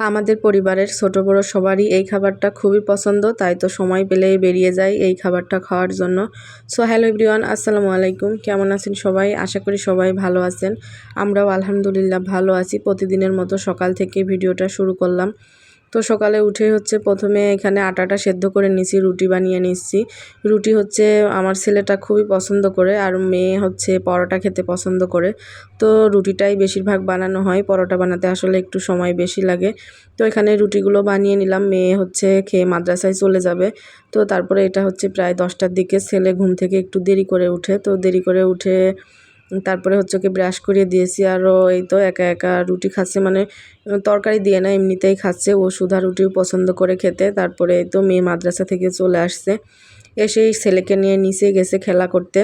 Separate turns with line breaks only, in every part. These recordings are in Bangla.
আমাদের পরিবারের ছোট বড় সবারই এই খাবারটা খুবই পছন্দ, তাই তো সময় পেলেই বেরিয়ে যাই এই খাবারটা খাওয়ার জন্য। সো হ্যালো এভরিওয়ান আসসালামু আলাইকুম। কেমন আছেন সবাই? আশা করি সবাই ভালো আছেন। আমরাও আলহামদুলিল্লাহ ভালো আছি। প্রতিদিনের মতো সকাল থেকে ভিডিওটা শুরু করলাম। তো সকালে উঠে হচ্ছে প্রথমে এখানে আটাটা সেদ্ধ করে নিছি, রুটি বানিয়ে নিচ্ছি। রুটি হচ্ছে আমার ছেলেটা খুবই পছন্দ করে আর মেয়ে হচ্ছে পরোটা খেতে পছন্দ করে। তো রুটিটাই বেশিরভাগ বানানো হয়, পরোটা বানাতে আসলে একটু সময় বেশি লাগে। তো এখানে রুটিগুলো বানিয়ে নিলাম, মেয়ে হচ্ছে খেয়ে মাদ্রাসায় চলে যাবে। তো তারপরে এটা হচ্ছে প্রায় দশটার দিকে, ছেলে ঘুম থেকে একটু দেরি করে উঠে। তো দেরি করে উঠে তারপরে হচ্ছে ওকে ব্রাশ করিয়ে দিয়েছি। আরও এই তো একা একা রুটি খাচ্ছে মানে তরকারি দিয়ে না, এমনিতেই খাচ্ছে। ও সুধা রুটিও পছন্দ করে খেতে। তারপরে এই তো মেয়ে মাদ্রাসা থেকে চলে আসছে। এসেই ছেলেকে নিয়ে নিচে গেছে খেলা করতে।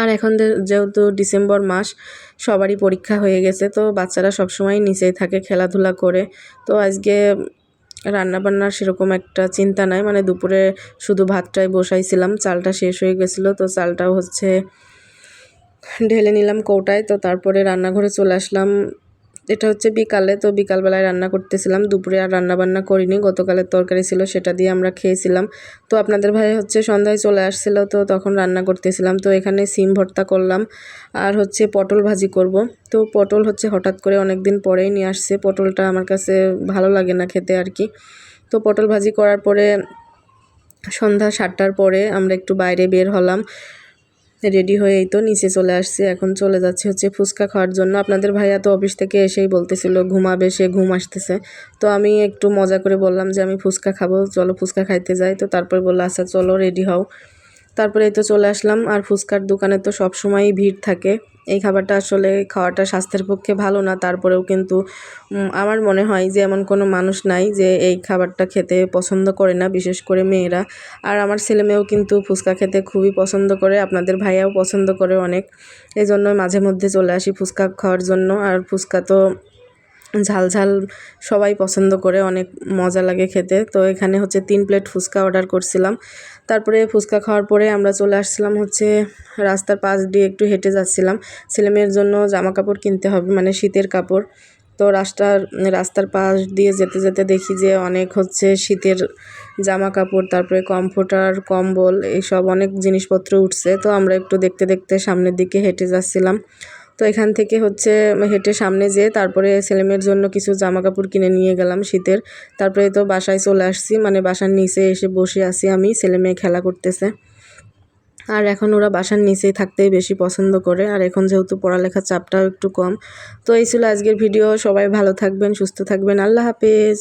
আর এখন যেহেতু ডিসেম্বর মাস, সবারই পরীক্ষা হয়ে গেছে, তো বাচ্চারা সবসময় নিচেই থাকে খেলাধুলা করে। তো আজকে রান্নাবান্নার সেরকম একটা চিন্তা নাই। মানে দুপুরে শুধু ভাতটাই বসাইছিলাম, চালটা শেষ হয়ে গেছিল, তো চালটাও হচ্ছে ঢেলে নিলাম কৌটায়, তো তারপরে রান্নাঘরে চলে আসলাম। এটা হচ্ছে বিকালে, তো বিকালবেলায় রান্না করতেছিলাম। দুপুরে আর রান্না বান্না করিনি, গতকালের তরকারি ছিল সেটা দিয়ে আমরা খেয়েছিলাম। তো আপনাদের ভাই হচ্ছে সন্ধ্যায় চলে আসছিল, তো তখন রান্না করতেছিলাম। তো এখানে সিম ভর্তা করলাম, আর হচ্ছে পটল ভাজি করব। তো পটল হচ্ছে হঠাৎ করে অনেক দিন পরেই নিয়ে আসছে। পটলটা আমার কাছে ভালো লাগে না খেতে আর কি। তো পটল ভাজি করার পরে সন্ধ্যা সাতটার পরে আমরা একটু বাইরে বের হলাম। রেডি হয়েই তো নিচে চলে আসছি, এখন চলে যাচ্ছে হচ্ছে ফুচকা খাওয়ার জন্য। আপনাদের ভাইয়া তো অফিস থেকে এসেই বলতেছিল, ঘুমাবে সে, ঘুম আসতেছে। তো আমি একটু মজা করে বললাম যে, আমি ফুচকা খাব, চলো ফুচকা খাইতে যাই। তো তারপর বলল আচ্ছা চলো, রেডি হও। তারপরে এই তো চলে আসলাম। আর ফুচকার দোকানে তো সব সময়ই ভিড় থাকে। এই খাবারটা আসলে খাওয়াটা স্বাস্থ্যের পক্ষে ভালো না। তারপরেও কিন্তু আমার মনে হয় যে এমন কোনো মানুষ নাই যে এই খাবারটা খেতে পছন্দ করে না, বিশেষ করে মেয়েরা। আর আমার ছেলে মেয়েও কিন্তু ফুচকা খেতে খুবই পছন্দ করে, আপনাদের ভাইয়াও পছন্দ করে অনেক। এই জন্য মাঝে মধ্যে চলে আসি ফুচকা খাওয়ার জন্য। আর ফুচকা তো ঝাল ঝাল সবাই পছন্দ করে, অনেক মজা লাগে খেতে। তো এখানে হচ্ছে তিন প্লেট ফুচকা অর্ডার করছিলাম। তারপরে ফুচকা খাওয়ার পরে আমরা চলে আসছিলাম হচ্ছে রাস্তার পাশ দিয়ে একটু হেঁটে যাচ্ছিলাম। ছেলেমেয়ের জন্য জামা কাপড় কিনতে হবে মানে শীতের কাপড়। তো রাস্তার রাস্তার পাশ দিয়ে যেতে যেতে দেখি যে অনেক হচ্ছে শীতের জামা কাপড় তারপরে কমফোর্টার, কম্বল, এইসব অনেক জিনিসপত্র উঠছে। তো আমরা একটু দেখতে দেখতে সামনের দিকে হেঁটে যাচ্ছিলাম। তো এখান থেকে হচ্ছে হেঁটে সামনে যেয়ে তারপরে ছেলেমেয়ের জন্য কিছু জামা কাপড় কিনে নিয়ে গেলাম শীতের। তারপরে তো বাসায় চলে আসছি মানে বাসার নিচে এসে বসে আছি আমি, ছেলে মেয়ে খেলা করতেছে। আর এখন ওরা বাসার নিচেই থাকতেই বেশি পছন্দ করে, আর এখন যেহেতু পড়ালেখার চাপটাও একটু কম। তো এই ছিল আজকের ভিডিও, সবাই ভালো থাকবেন, সুস্থ থাকবেন, আল্লাহ হাফেজ।